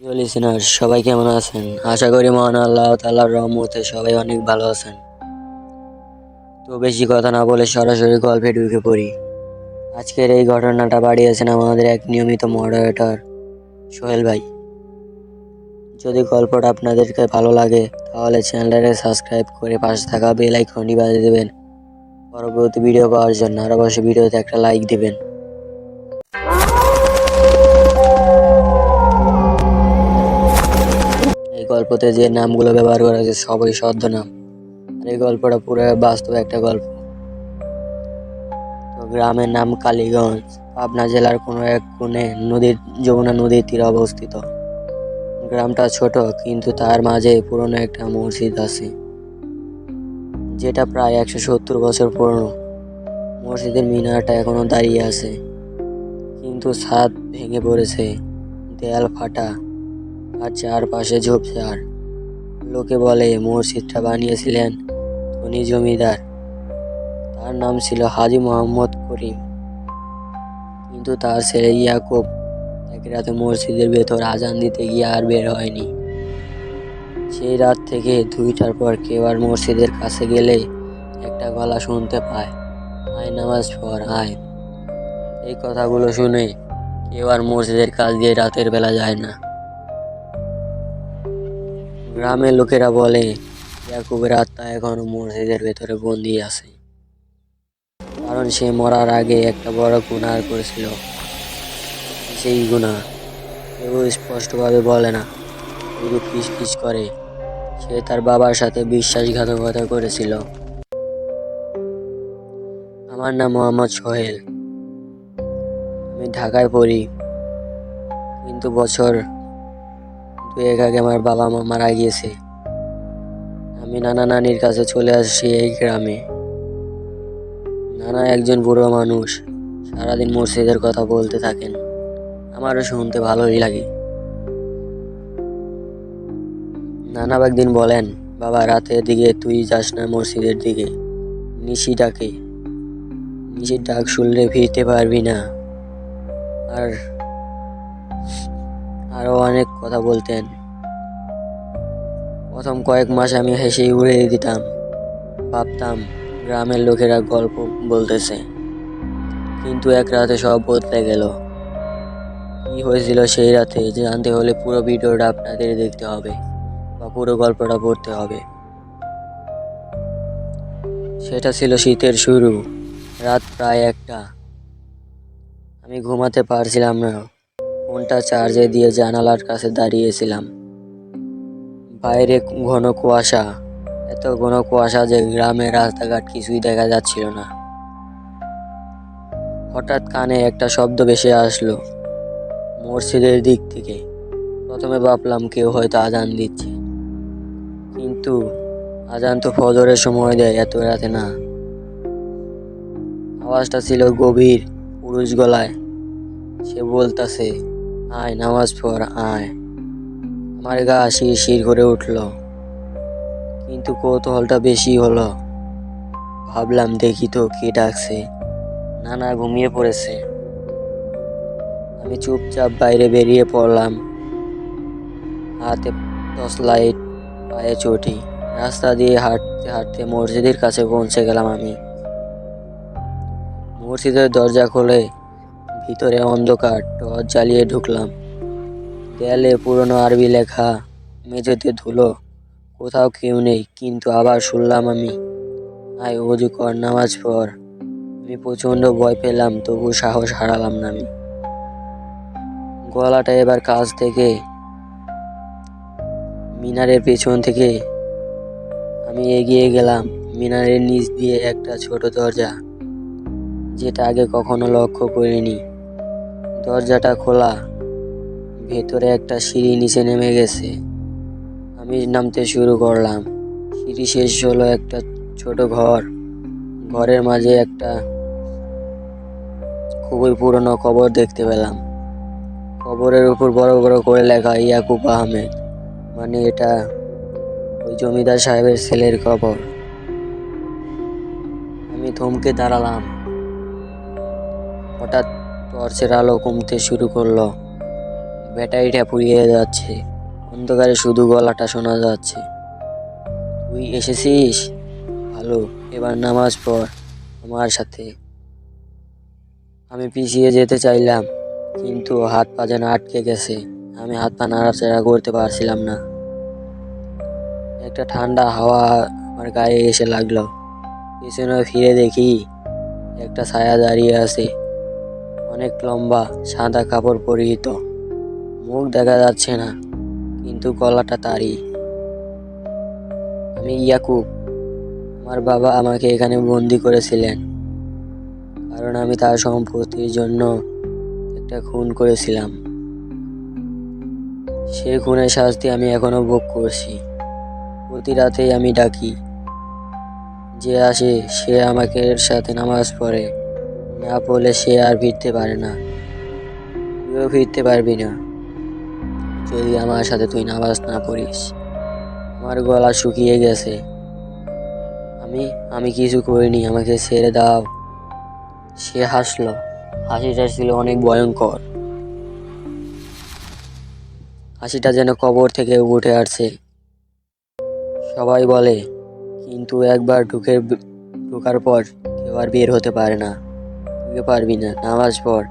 Listener সবাই কেমন আছেন? আশা করি মহান আল্লাহ তাল্লাহর রহমতে সবাই অনেক ভালো আছেন। তো বেশি কথা না বলে সরাসরি গল্পে ঢুকে পড়ি। আজকের এই ঘটনাটা বাড়িয়েছেন আমাদের এক নিয়মিত মডারেটর সোহেল ভাই। যদি গল্পটা আপনাদেরকে ভালো লাগে, তাহলে চ্যানেলটাকে সাবস্ক্রাইব করে পাশে থাকা বেল আইকনটি বাজিয়ে দেবেন। পরবর্তী ভিডিও পাওয়ার জন্য আর অবশ্যই ভিডিওতে একটা লাইক দেবেন। গল্পতে যে নামগুলো ব্যবহার করা হয়েছে সবই ছদ্মনাম আর এই গল্পটা পুরো বাস্তব একটা গল্প। তো গ্রামের নাম কালীগঞ্জ। পাবনা জেলার কোনো এক কোণে নদীর, যমুনা নদীর তীরে অবস্থিত। গ্রামটা ছোট, কিন্তু তার মাঝে পুরনো একটা মসজিদ আছে। যেটা প্রায় একশো সত্তর বছর পুরনো। মসজিদের মিনারটা এখনও দাঁড়িয়ে আছে। কিন্তু ছাদ ভেঙে পড়েছে, দেয়াল ফাটা। আর চারপাশে ঝোপঝাড়। লোকে বলে, মসজিদটা বানিয়েছিলেন ধনী জমিদার। তার নাম ছিল হাজি মোহাম্মদ করিম। কিন্তু তার ছেলে ইয়াকুব এক রাতে মসজিদের ভেতর আজান দিতে গিয়ে আর বের হয়নি। সেই রাত থেকে দুইটার পর কেউ আর মসজিদের কাছে গেলে একটা গলা শুনতে পায়, আয় নামাজ পড়, আয়। এই কথাগুলো শুনে কেউ আর মসজিদের কাজ দিয়ে রাতের বেলা যায় না। গ্রামের লোকেরা বলে, ইয়াকুবের আত্মা এখনও মসজিদের ভেতরে বন্দি আছে। কারণ সে মরার আগে একটা বড় গুনার করেছিল। সেই গুণা কেউ স্পষ্টভাবে বলে না। শুধু পিস করে। সে তার বাবার সাথে বিশ্বাসঘাতকতা করেছিল। আমার নাম মোহাম্মদ সোহেল। আমি ঢাকায় পড়ি। কিন্তু বছর দুয়েক আগে আমার বাবা মা মারা গিয়েছে। আমি নানা নানির কাছে চলে আসছি এই গ্রামে। নানা একজন বুড়ো মানুষ, সারাদিন মসজিদের কথা বলতে থাকেন। আমারও শুনতে ভালোই লাগে। নানা একদিন বলেন, বাবা রাতের দিকে তুই যাস না মসজিদের দিকে। নিশি ডাকে। নিশির ডাক শুনলে ফিরতে পারবি না। আর আরও অনেক কথা বলতেন। প্রথম কয়েক মাস আমি হেসেই উড়ে দিতাম, ভাবতাম গ্রামের লোকেরা গল্প বলতেছে। কিন্তু এক রাতে সব বদলে গেল। কি হয়েছিল সেই রাতে জানতে হলে পুরো ভিডিওটা আপনাদের দেখতে হবে বা পুরো গল্পটা পড়তে হবে। সেটা ছিল শীতের শুরু, রাত প্রায় একটা। আমি ঘুমাতে পারছিলাম না। ফোনটা চার্জে দিয়ে জানালার কাছে দাঁড়িয়েছিলাম। বাইরে ঘন কুয়াশা, এত ঘন কুয়াশা যে গ্রামের রাস্তাঘাট কিছুই দেখা যাচ্ছিল না। হঠাৎ কানে একটা শব্দ ভেসে আসলো মসজিদের দিক থেকে। প্রথমে ভাবলাম কেউ হয়তো আজান দিচ্ছে। কিন্তু আজান তো ফজরের সময় দেয়, এত রাতে না। আওয়াজটা ছিল গভীর, পুরুষ গলায়। সে বলতাছে আয়, নামাজ পড়, আয়। আমার গা শির শির করে উঠল। কিন্তু কৌতূহলটা বেশি হলো। ভাবলাম, দেখি তো কে ডাকছে। নানা ঘুমিয়ে পড়েছে। আমি চুপচাপ বাইরে বেরিয়ে পড়লাম। হাতে টর্চ লাইট পায়ে চটি। রাস্তা দিয়ে হাঁটতে হাঁটতে মসজিদের কাছে পৌঁছে গেলাম আমি। মসজিদের দরজা খুলে ভিতরে অন্ধকার, টর্চ জ্বালিয়ে ঢুকলাম। দেয়ালে পুরনো আরবি লেখা, মেঝেতে ধুলো, কোথাও কেউ নেই, কিন্তু আবার শুনলাম আমি। আয় অজু কর, নামাজ পর আমি প্রচণ্ড ভয় পেলাম, তবু সাহস হারালাম না আমি। গলাটা এবার কাছ থেকে, মিনারের পেছন থেকে। আমি এগিয়ে গেলাম, মিনারের নিচ দিয়ে একটা ছোট দরজা, যেটা আগে কখনো লক্ষ্য করিনি। দরজাটা খোলা। ভেতরে একটা সিঁড়ি নিচে নেমে গেছে। আমি নামতে শুরু করলাম। সিঁড়ি শেষ হলো একটা ছোট ঘর। ঘরের মাঝে একটা খুবই পুরনো কবর দেখতে পেলাম। কবরের উপর বড় বড় করে লেখা ইয়াকুব আহমেদ। মানে এটা ওই জমিদার সাহেবের ছেলের কবর। আমি থমকে দাঁড়ালাম। হঠাৎ টর্চের আলো কমতে শুরু করল। ব্যাটারিটা পুড়িয়ে যাচ্ছে। অন্ধকারে শুধু গলাটা শোনা যাচ্ছে। তুই এসেছিস? ভালো, এবার নামাজ পড় আমার সাথে। আমি পিছিয়ে যেতে চাইলাম, কিন্তু হাত পা যেন আটকে গেছে। আমি হাত পা নাড়াচাড়া করতে পারছিলাম না। একটা ঠান্ডা হাওয়া আমার গায়ে এসে লাগল। পিছনে ফিরে দেখি একটা ছায়া দাঁড়িয়ে আছে। অনেক লম্বা, সাদা কাপড় পরিহিত। মুখ দেখা যাচ্ছে না, কিন্তু গলাটা তারই। আমি ইয়াকুব, আমার বাবা আমাকে এখানে বন্দি করেছিলেন, কারণ আমি তার সম্পত্তির জন্য একটা খুন করেছিলাম। সে খুনের শাস্তি আমি এখনও ভোগ করছি। প্রতি রাতেই আমি ডাকি, যে আসে সে আমাকে এর সাথে নামাজ পড়ে। না পড়লে সে আর ফিরতে পারে না। তুইও ফিরতে পারবি না। যদি আমার সাথে তুই নামাজ না পড়িস, আমার গলা শুকিয়ে গেছে। আমি আমি কিছু করিনি, আমাকে ছেড়ে দাও। সে হাসলো। হাসিটা ছিল অনেক ভয়ঙ্কর। হাসিটা যেন কবর থেকে উঠে আসছে। সবাই বলে, কিন্তু একবার ঢুকে, ঢোকার পর কেউ আর বের হতে পারে না। তুই পারবি না, নামাজ পড়,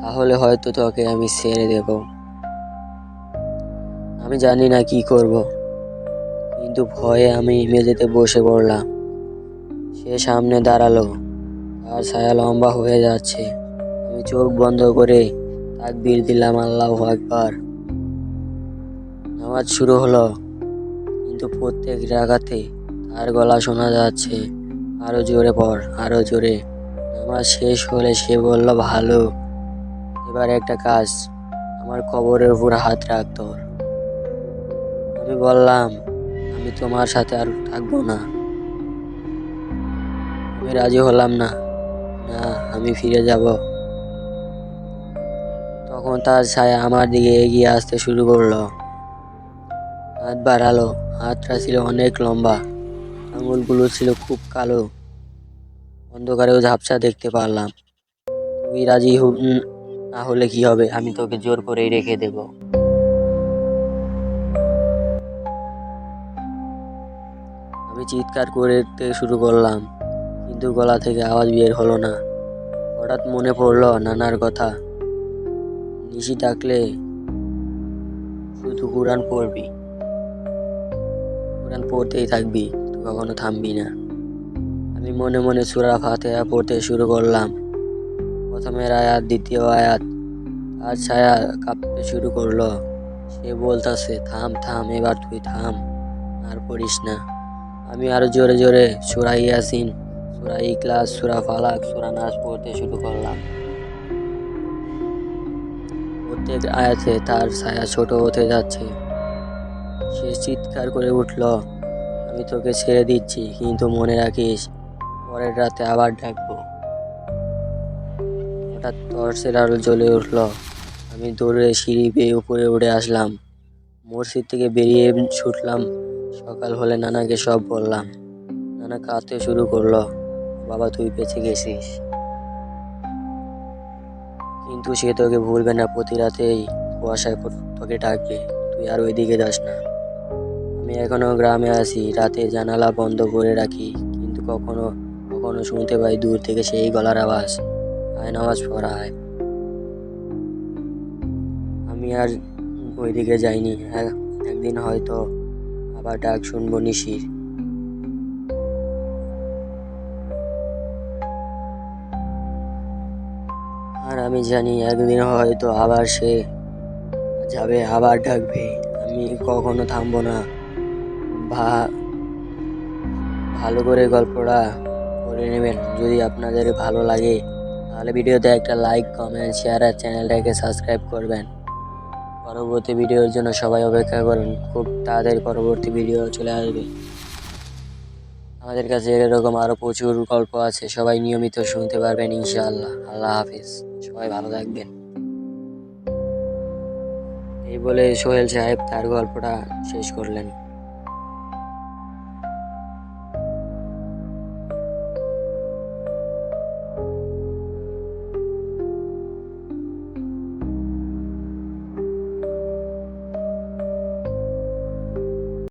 তাহলে হয়তো তোকে আমি ছেড়ে দেব। আমি জানি না কি করব, কিন্তু ভয়ে আমি মেঝেতে বসে পড়লাম। সে সামনে দাঁড়াল, তার ছায়া লম্বা হয়ে যাচ্ছে। আমি চোখ বন্ধ করে তাকবীর দিলাম, আল্লাহ আকবার। নামাজ শুরু হলো, কিন্তু প্রত্যেক রাগাতে তার গলা শোনা যাচ্ছে, আরও জোরে পড়, আরও জোরে। নামাজ শেষ হলে সে বলল, ভালো, এবার একটা কাজ। আমার কবরের উপর হাত রাখ তোর। আমি বললাম, আমি তোমার সাথে আর থাকব না। আমি রাজি হলাম না। না, আমি ফিরে যাব। তখন তার ছায়া আমার দিকে এগিয়ে আসতে শুরু করল। হাত বাড়ালো। হাতটা ছিল অনেক লম্বা। আঙুলগুলো ছিল খুব কালো। অন্ধকারেও ঝাপসা দেখতে পারলাম। তুই রাজি না হলে কি হবে? আমি তোকে জোর করেই রেখে দেব। আমি চিৎকার করতে শুরু করলাম, কিন্তু গলা থেকে আওয়াজ বের হলো না। হঠাৎ মনে পড়ল নানার কথা। নিশি ডাকলে, শুধু কোরআন পড়বি। কোরআন পড়তেই থাকবি, তুই কখনো থামবি না। আমি মনে মনে সুরা ফাতেহা পড়তে শুরু করলাম। প্রথমের আয়াত, দ্বিতীয় আয়াত আর ছায়া কাঁপতে শুরু করল। সে বলতাছে, থাম থাম, এবার তুই থাম, আর পড়িস না। আমি আরও জোরে জোরে সুরা ইয়াসিন, সুরা ইকলাস সুরা ফালাক, সুরা নাচ পড়তে শুরু করলাম। প্রত্যেক আয়াতে তার ছায়া ছোট হতে যাচ্ছে। সে চিৎকার করে উঠল, আমি তোকে ছেড়ে দিচ্ছি, কিন্তু মনে রাখিস পরের রাতে আবার ডাকবো। হঠাৎ টর্চের আলো জ্বলে উঠল। আমি দৌড়ে সিঁড়ি বেয়ে উপরে উঠে আসলাম। মসজিদ থেকে বেরিয়ে ছুটলাম। সকাল হলে নানাকে সব বললাম। নানা কাঁদতে শুরু করল, বাবা, তুই বেঁচে গেছিস। কিন্তু সে তোকে ভুলবে না, প্রতি রাতেই কুয়াশায় তোকে ডাকবে। তুই আর ওইদিকে যাস না। আমি এখনও গ্রামে আছি, রাতে জানালা বন্ধ করে রাখি, কিন্তু কখনো কখনো শুনতে পাই দূর থেকে সেই গলার আওয়াজ। আয়, নামাজ পড়া পড়ায় আমি আর ওইদিকে যাইনি। একদিন হয়তো আবার ডাক শুনব নিশির। আর আমি জানি একদিন হয়তো আবার সে যাবে, আবার ডাকবে। আমি কখনো থামবো না। ভা, ভালো করে গল্পটা করে নেবেন। যদি আপনাদের ভালো লাগে, তাহলে ভিডিওতে একটা লাইক কমেন্ট শেয়ার আর চ্যানেলটাকে সাবস্ক্রাইব করবেন। পরবর্তী ভিডিওর জন্য সবাই অপেক্ষা করুন। খুব তাড়াতাড়ি পরবর্তী ভিডিও চলে আসবে। আমাদের কাছে এরকম আরও প্রচুর গল্প আছে, সবাই নিয়মিত শুনতে পারবেন ইনশাআল্লাহ। আল্লাহ হাফিজ। সবাই ভালো থাকবেন। এই বলে সোহেল সাহেব তার গল্পটা শেষ করলেন।